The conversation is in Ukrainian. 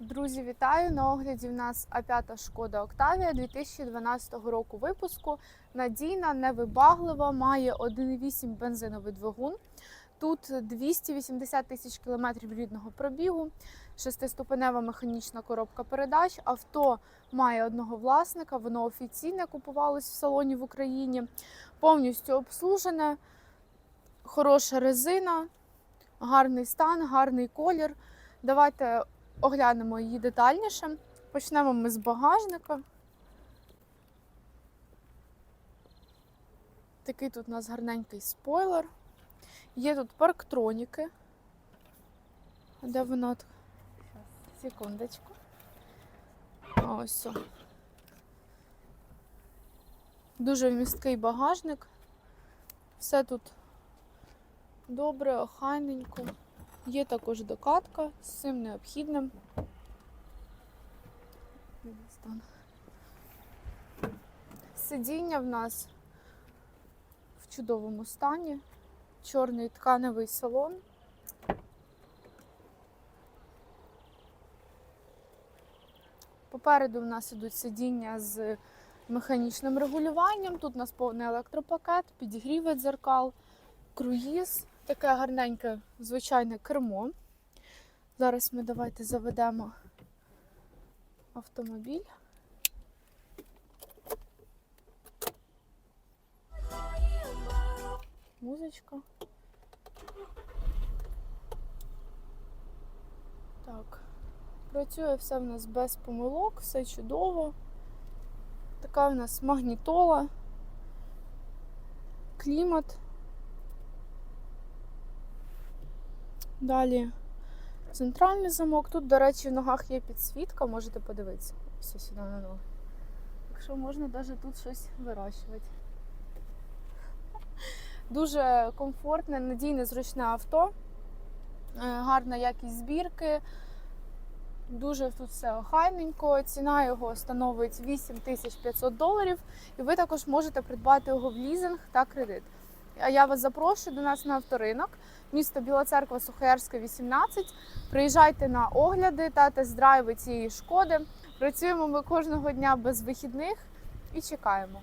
Друзі, вітаю! На огляді в нас А5 Шкода Октавія 2012 року випуску. Надійна, невибаглива, має 1,8 бензиновий двигун. Тут 280 тисяч кілометрів рідного пробігу, шестиступенева механічна коробка передач. Авто має одного власника, воно офіційне купувалось в салоні в Україні, повністю обслужене, хороша резина, гарний стан, гарний колір. Давайте оглянемо її детальніше. Почнемо ми з багажника. Такий тут у нас гарненький спойлер. Є тут парктроніки. Де воно? Щас, Секундочку. Ось. Дуже вмісткий багажник. Все тут добре, охайненько. Є також докатка з цим необхідним. Сидіння в нас в чудовому стані. Чорний тканевий салон. Попереду в нас ідуть сидіння з механічним регулюванням. Тут у нас повний електропакет, підігрівець дзеркал, круїз, таке гарненьке звичайне кермо. Зараз ми давайте заведемо автомобіль. Музичка. Так. Працює все в нас без помилок, все чудово. Така в нас магнітола, клімат. Далі центральний замок. Тут, до речі, в ногах є підсвітка, можете подивитися. Все сюди на ноги. Якщо можна навіть тут щось вирощувати. Дуже комфортне, надійне, зручне авто, Е, гарна якість збірки. Дуже тут все охайненько. Ціна його становить 8500 доларів, і ви також можете придбати його в лізинг та кредит. А я вас запрошую до нас на авторинок, місто Біла Церква, Сухоярська, 18. Приїжджайте на огляди та тест-драйви цієї шкоди. Працюємо ми кожного дня без вихідних і чекаємо.